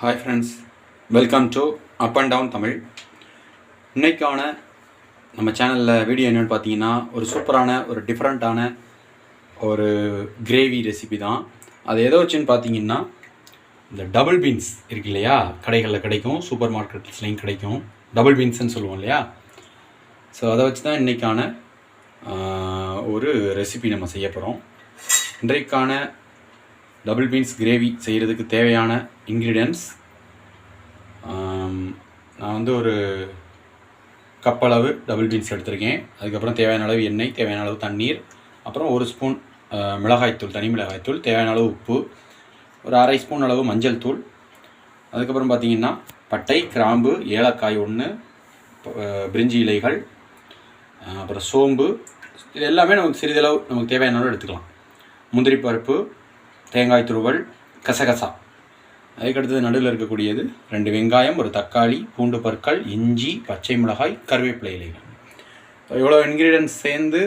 Hi friends welcome to up and down Tamil இன்றைக்கான நம்ம சேனலில் வீடியோ என்னென்னு பார்த்தீங்கன்னா ஒரு சூப்பரான ஒரு டிஃப்ரெண்ட்டான ஒரு கிரேவி ரெசிபி தான். அது எதை வச்சுன்னு பார்த்தீங்கன்னா இந்த டபுள் பீன்ஸ் இருக்கு இல்லையா? கடைகளில் கிடைக்கும் சூப்பர் மார்க்கெட்ஸ்லேயும் கிடைக்கும் டபுள் பீன்ஸ்னு சொல்லுவோம் இல்லையா? ஸோ அதை வச்சு தான் இன்றைக்கான ஒரு ரெசிபி நம்ம செய்ய போகிறோம் இன்றைக்கான டபுள் பீன்ஸ் கிரேவி செய்கிறதுக்கு தேவையான இன்க்ரீடியன்ஸ் நான் வந்து ஒரு கப் அளவு டபுள் பீன்ஸ் எடுத்திருக்கேன். அதுக்கப்புறம் தேவையான அளவு எண்ணெய் தேவையான அளவு தண்ணீர் அப்புறம் ஒரு ஸ்பூன் மிளகாய்த்தூள் தனி மிளகாய்த்தூள் தேவையான அளவு உப்பு ஒரு அரை ஸ்பூன் அளவு மஞ்சள் தூள் அதுக்கப்புறம் பார்த்தீங்கன்னா பட்டை கிராம்பு ஏலக்காய் ஒன்று பிரிஞ்சி இலைகள் அப்புறம் சோம்பு இது எல்லாமே நமக்கு சிறிதளவு நமக்கு தேவையான அளவு எடுத்துக்கலாம். முந்திரி பருப்பு தேங்காய் துருவல் கசகசா. அதுக்கடுத்தது நடுவில் இருக்கக்கூடியது ரெண்டு வெங்காயம் ஒரு தக்காளி பூண்டு பற்கள் இஞ்சி பச்சை மிளகாய் கருவேப்பிலை இலைகள். இவ்வளோ இன்க்ரீடியன்ஸ் சேர்ந்து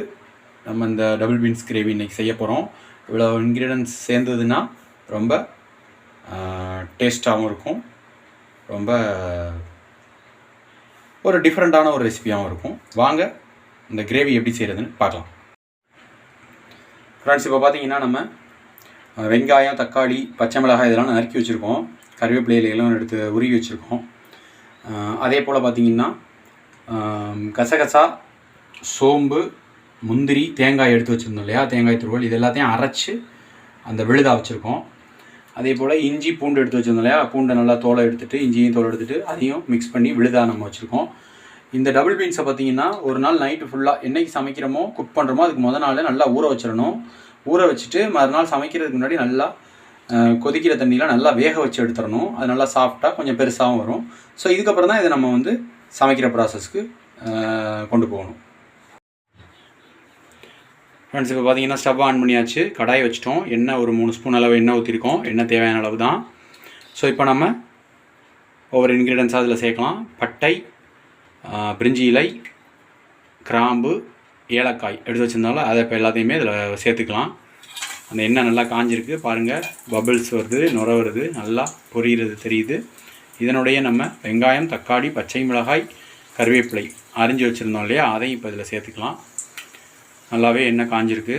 நம்ம இந்த டபுள் பீன்ஸ் கிரேவி இன்றைக்கி செய்ய போகிறோம் இவ்வளோ இன்க்ரீடியன்ஸ் சேர்ந்ததுன்னா ரொம்ப டேஸ்ட்டாகவும் இருக்கும். ரொம்ப ஒரு டிஃப்ரெண்ட்டான ஒரு ரெசிபியாகவும் இருக்கும். வாங்க இந்த கிரேவி எப்படி செய்கிறதுன்னு பார்க்கலாம். ஃப்ரெண்ட்ஸ் இப்போ பார்த்தீங்கன்னா நம்ம வெங்காயம் தக்காளி பச்சை மிளகாய் இதெல்லாம் நறுக்கி வச்சுருக்கோம். கருவேப்பிலை இலையெல்லாம் எடுத்து உருகி வச்சுருக்கோம். அதே போல் பார்த்தீங்கன்னா கசகசா சோம்பு முந்திரி தேங்காய் எடுத்து வச்சுருந்தோம் இல்லையா? தேங்காய் துருவல் இது எல்லாத்தையும் அரைச்சி அந்த விழுதா வச்சுருக்கோம். அதே போல் இஞ்சி பூண்டு எடுத்து வச்சுருந்தோம் இல்லையா? பூண்டை நல்லா தோலை எடுத்துட்டு இஞ்சியும் தோலை எடுத்துட்டு அதையும் மிக்ஸ் பண்ணி விழுதா நம்ம வச்சுருக்கோம். இந்த டபுள் பீன்ஸை பார்த்தீங்கன்னா ஒரு நாள் நைட்டு ஃபுல்லாக என்றைக்கு சமைக்கிறோமோ குக் பண்ணுறோமோ அதுக்கு முத நாள் நல்லா ஊற வச்சிடணும். ஊற வச்சுட்டு மறுநாள் சமைக்கிறதுக்கு முன்னாடி நல்லா கொதிக்கிற தண்ணியெலாம் நல்லா வேக வச்சு எடுத்துடணும். அது நல்லா சாஃப்டாக கொஞ்சம் பெருசாகவும் வரும். ஸோ இதுக்கப்புறம் தான் இதை நம்ம வந்து சமைக்கிற ப்ராசஸ்க்கு கொண்டு போகணும். ஃப்ரெண்ட்ஸ் இப்போ பார்த்தீங்கன்னா ஸ்டவ் ஆன் பண்ணியாச்சு. கடாய் வச்சிட்டோம். எண்ணெய் ஒரு மூணு ஸ்பூன் அளவு எண்ணெய் ஊற்றிருக்கோம் எண்ணெய் தேவையான அளவு தான். ஸோ இப்போ நம்ம ஒவ்வொரு இன்க்ரீடியன்ஸாக அதில் சேர்க்கலாம். பட்டை பிரிஞ்சி இலை கிராம்பு ஏலக்காய் எடுத்து வச்சிருந்தாலும் அதை இப்போ எல்லாத்தையுமே இதில் சேர்த்துக்கலாம். அந்த எண்ணெய் நல்லா காஞ்சிருக்கு பாருங்கள் பபிள்ஸ் வருது நுர வருது நல்லா பொரியிறது தெரியுது. இதனுடைய நம்ம வெங்காயம் தக்காளி பச்சை மிளகாய் கருவேப்பிலை அரிஞ்சு வச்சுருந்தோம் இல்லையா? அதையும் இப்போ இதில் சேர்த்துக்கலாம். நல்லாவே எண்ணெய் காஞ்சிருக்கு.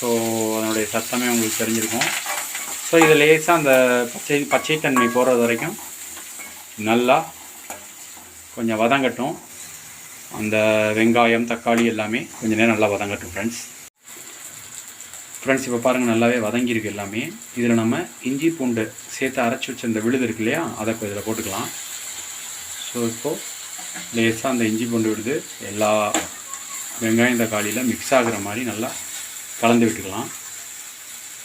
ஸோ அதனுடைய சத்தமே உங்களுக்கு தெரிஞ்சிருக்கும். ஸோ இது லேசாக அந்த பச்சை பச்சைத்தன்மை போகிறது வரைக்கும் நல்லா கொஞ்சம் வதங்கட்டும். அந்த வெங்காயம் தக்காளி எல்லாமே கொஞ்சம் நேரம் நல்லா வதங்கட்டும் ஃப்ரெண்ட்ஸ் ஃப்ரெண்ட்ஸ் இப்போ பாருங்கள் நல்லாவே வதங்கியிருக்கு எல்லாமே. இதில் நம்ம இஞ்சி பூண்டு சேர்த்து அரைச்சி வச்ச அந்த விழுது இருக்கு இல்லையா அதை இப்போ இதில் போட்டுக்கலாம். ஸோ இப்போது லேசாக அந்த இஞ்சி பூண்டு விழுது எல்லா வெங்காயம் தக்காளியில் மிக்ஸ் ஆகிற மாதிரி நல்லா கலந்து விட்டுக்கலாம்.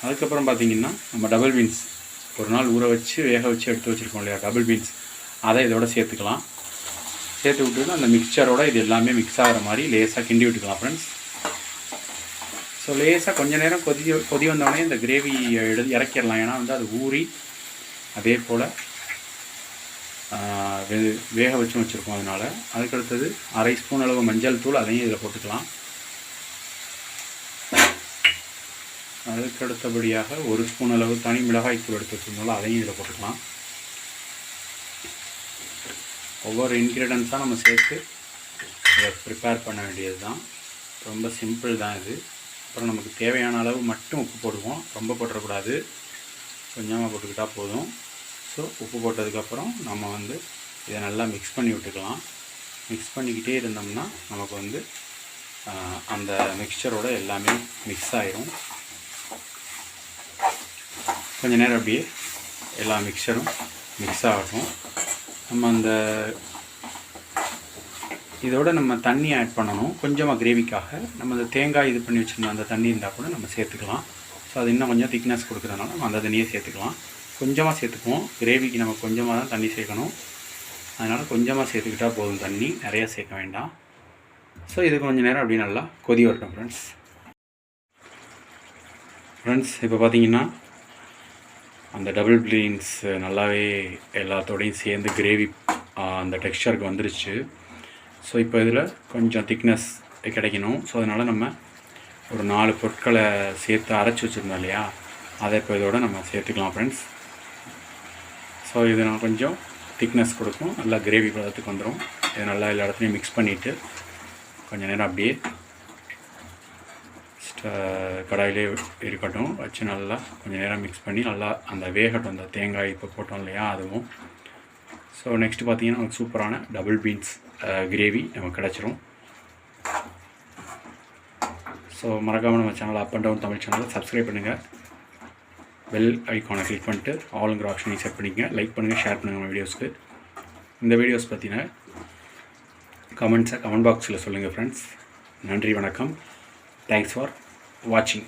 அதுக்கப்புறம் பார்த்தீங்கன்னா நம்ம டபுள் பீன்ஸ் ஒரு நாள் ஊற வச்சு வேக வச்சு எடுத்து வச்சுருக்கோம் இல்லையா டபுள் பீன்ஸ் அதை இதோட சேர்த்துக்கலாம். சேர்த்து விட்டுட்டு அந்த மிக்சரோட இது எல்லாமே மிக்ஸ் ஆகிற மாதிரி லேசாக கிண்டி விட்டுக்கலாம் ஃப்ரெண்ட்ஸ் ஸோ லேசாக கொஞ்ச நேரம் கொதி கொதி வந்தோடனே இந்த கிரேவி எடு இறக்கிடலாம். ஏன்னா வந்து அது ஊறி அதே போல் வே வேக வச்சும் வச்சுருக்கோம் அதனால். அதுக்கடுத்தது அரை ஸ்பூன் அளவு மஞ்சள் தூள் அதையும் இதில் போட்டுக்கலாம். அதுக்கு அடுத்தபடியாக ஒரு ஸ்பூன் அளவு தனி மிளகாய் தூள் எடுத்து வச்சுருந்தோம்ல அதையும் இதில் போட்டுக்கலாம். ஒவ்வொரு இன்க்ரீடியன்ஸாக நம்ம சேர்த்து இதை ப்ரிப்பேர் பண்ண வேண்டியது தான் ரொம்ப சிம்பிள் தான் இது. அப்புறம் நமக்கு தேவையான அளவு மட்டும் உப்பு போடுவோம். ரொம்ப போட்டுறக்கூடாது. கொஞ்சமாக போட்டுக்கிட்டால் போதும். ஸோ உப்பு போட்டதுக்கப்புறம் நம்ம வந்து இதை நல்லா மிக்ஸ் பண்ணி விட்டுக்கலாம். மிக்ஸ் பண்ணிக்கிட்டே இருந்தோம்னா நமக்கு வந்து அந்த மிக்சரோட எல்லாமே மிக்ஸ் ஆகிரும் கொஞ்ச நேரம் அப்படியே எல்லா மிக்சரும் மிக்ஸ் ஆகட்டும். நம்ம அந்த இதோட நம்ம தண்ணி ஆட் பண்ணணும். கொஞ்சமாக கிரேவிக்காக நம்ம அந்த தேங்காய் இது பண்ணி வச்சுருந்த அந்த தண்ணி இருந்தால் கூட நம்ம சேர்த்துக்கலாம். ஸோ அது இன்னும் கொஞ்சம் திக்னஸ் கொடுக்குறதுனால நம்ம அந்த தண்ணியை சேர்த்துக்கலாம். கொஞ்சமாக சேர்த்துக்குவோம். கிரேவிக்கு நம்ம கொஞ்சமாக தான் தண்ணி சேர்க்கணும். அதனால் கொஞ்சமாக சேர்த்துக்கிட்டால் போதும் தண்ணி. நிறையா சேர்க்க வேண்டாம். ஸோ இது கொஞ்சம் நேரம் அப்படியே நல்லா கொதி வரட்டும் ஃப்ரெண்ட்ஸ் ஃப்ரெண்ட்ஸ் இப்போ பார்த்தீங்கன்னா அந்த டபுள் பீன்ஸ் நல்லாவே எல்லாத்தோடையும் சேர்ந்து கிரேவி அந்த டெக்ஸ்சருக்கு வந்துருச்சு. ஸோ இப்போ இதில் கொஞ்சம் திக்னஸ் கிடைக்கணும். ஸோ அதனால் நம்ம ஒரு நாலு பொருட்களை சேர்த்து அரைச்சி வச்சுருந்தோம் இல்லையா? அதை இப்போ இதோட நம்ம சேர்த்துக்கலாம் ஃப்ரெண்ட்ஸ் ஸோ இது நான் கொஞ்சம் திக்னஸ் கொடுக்கும். நல்லா கிரேவி பதத்துக்கு வந்துடும் இதை நல்லா எல்லா இடத்துலையும் மிக்ஸ் பண்ணிவிட்டு கொஞ்சம் நேரம் அப்படியே கடாயிலே இருக்கட்டும் வச்சு நல்லா கொஞ்சம் நேரம் மிக்ஸ் பண்ணி நல்லா அந்த வேகட்டும் அந்த தேங்காய் இப்போ போட்டோம் இல்லையா அதுவும். ஸோ நெக்ஸ்ட்டு பார்த்தீங்கன்னா நமக்கு சூப்பரான டபுள் பீன்ஸ் கிரேவி நமக்கு கிடச்சிரும். ஸோ மறக்காமல் நம்ம channel up and down Tamil சேனலை சப்ஸ்கிரைப் பண்ணுங்கள் பெல் ஐக்கானை கிளிக் பண்ணிட்டு ஆளுங்கிற ஆப்ஷனையும் செட் பண்ணிக்கங்க. லைக் பண்ணுங்கள் ஷேர் பண்ணுங்கள் நம்ம வீடியோஸ்க்கு இந்த வீடியோஸ் பற்றின கமெண்ட்ஸை கமெண்ட் பாக்ஸில் சொல்லுங்கள் ஃப்ரெண்ட்ஸ் நன்றி வணக்கம். Thanks for watching.